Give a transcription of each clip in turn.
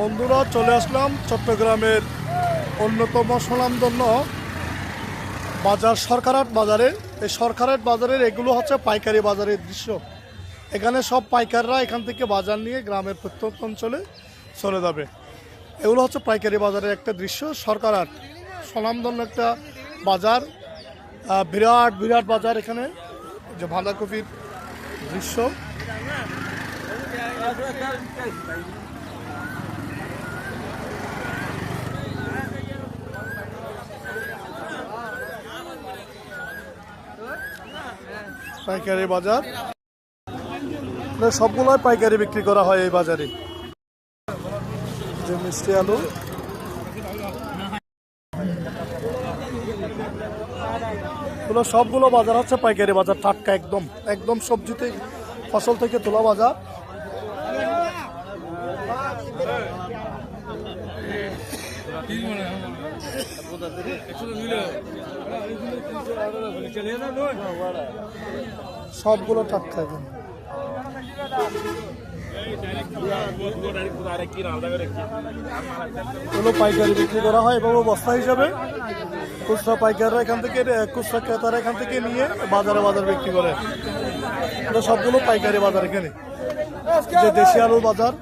বন্ধুরা, চলে আসলাম চট্টগ্রামের অন্যতম সুনামধন্য বাজার সরকারহাট বাজারে। এই সরকারহাট বাজারের এগুলো হচ্ছে পাইকারি বাজারের দৃশ্য। এখানে সব পাইকাররা এখান থেকে বাজার নিয়ে গ্রামের প্রত্যন্ত অঞ্চলে চলে যাবে। এগুলো হচ্ছে পাইকারি বাজারের একটা দৃশ্য। সরকারহাট সুনামধন্য একটা বাজার বিরাট বিরাট বাজার এখানে। যে বাঁধাকপির দৃশ্য। পাইকারি বাজার। সবগুলোই পাইকারি বিক্রি করা হয় এই বাজারে। যে মিষ্টি আলু। সবগুলো বাজার হচ্ছে পাইকারি বাজার, টাটকা একদম। একদম সবজিতে, ফসল থেকে তোলা বাজার। সবগুলো টাটকা একদম এগুলো পাইকারি বিক্রি করা হয় এবং বস্তা হিসাবে খুচরা পাইকাররা এখান থেকে, খুচরা ক্রেতারা এখান থেকে নিয়ে বাজারে বাজার বিক্রি করে। সবগুলো পাইকারি বাজার এখানে। যে দেশি আলুর বাজার,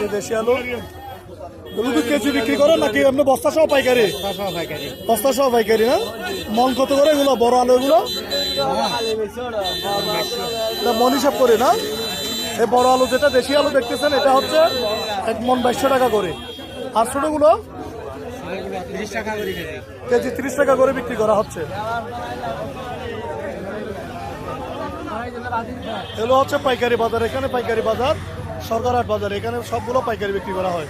যে দেশি আলু এগুলো কি কেজি বিক্রি করে নাকি এমনি বস্তা সহ পাইকারি? বস্তা সহ পাইকারি। না মন কত করে এগুলো বড় আলু এগুলো? মন হিসাব করে না? এই বড় আলু যেটা দেশি আলু দেখতেছেন এটা হচ্ছে এক মন বাইশশো টাকা করে। আর ছোটগুলো? কেজি তিরিশ টাকা করে বিক্রি করা হচ্ছে। এগুলো হচ্ছে পাইকারি বাজার এখানে পাইকারি বাজার সরকারহাট বাজার এখানে সবগুলো পাইকারি বিক্রি করা হয়।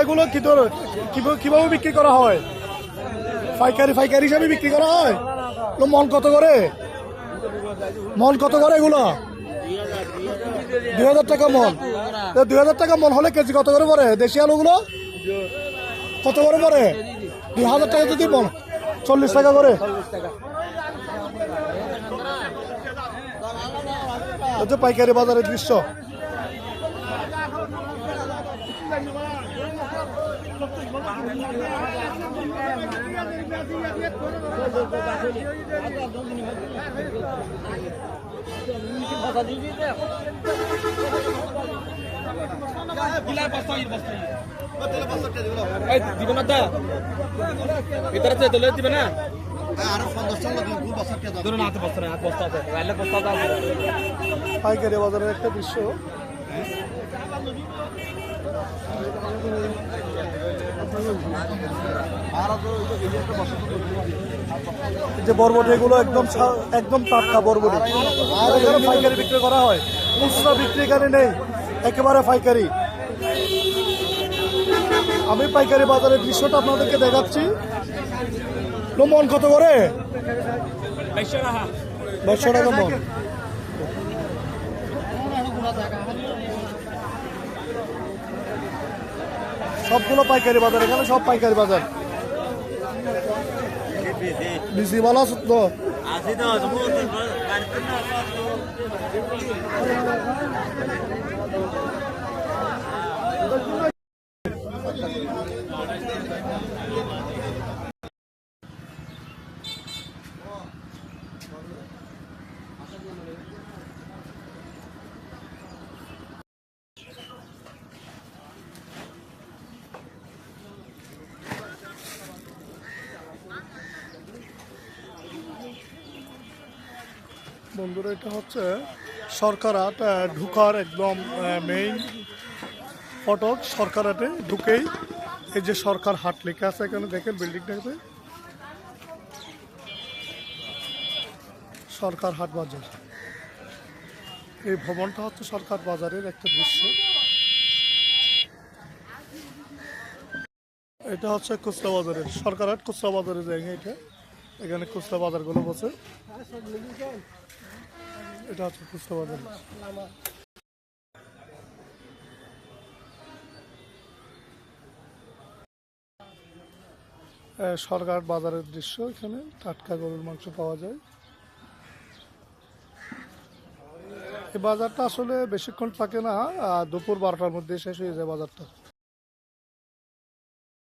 এগুলো কি তোর কিভাবে- বিক্রি করা হয়? পাইকারি পাইকারি হিসাবে বিক্রি করা হয়? মন কত করে? মন কত করে এগুলো? দুই হাজার টাকা মন। দুই হাজার টাকা মন হলে কেজি কত করে পড়ে? দেশি আলুগুলো? কত করে পড়ে? দুই হাজার টাকা যদি মন, চল্লিশ টাকা করে। হচ্ছে পাইকারি বাজারের দৃশ্য। দিব না দা ভিতরে দিবে না? পাইকারি বাজারের একটা দৃশ্য। যে বরবটি এগুলো একদম একদম টাটকা বরবটি। আর এখানে পাইকারি বিক্রি করা হয়। খুচরা বিক্রি এখানে নেই। একেবারে পাইকারি। আমি পাইকারি বাজারের দৃশ্যটা আপনাদেরকে দেখাচ্ছি। মন কত করে? বাইশশো টাকা। মন সবগুলো পাইকারি বাজার এখানে সব পাইকারি বাজার। বিসি ভালো আছো তো। বন্ধুরা, এটা হচ্ছে সরকারাট ঢুকার একদম মেইন ফটক সরকারাটে ঢুকেই এই যে সরকার হাট লেখা আছে এখানে, দেখেন বিল্ডিংটাতে সরকার হাট বাজার। এই ভবনটা হচ্ছে সরকার বাজারের একটা দৃশ্য। এটা হচ্ছে খুচরা বাজারের, সরকার হাট খুচরা বাজারের জায়গা এটা। এখানে খুচরা বাজারগুলো বসে। এটা হচ্ছে খুচরা বাজার। সরকার বাজারের দৃশ্য এখানে, টাটকা গরুর মাংস পাওয়া যায়। এই বাজারটা আসলে বেশিক্ষণ থাকে না দুপুর বারোটার মধ্যে শেষ হয়ে যায় বাজারটা।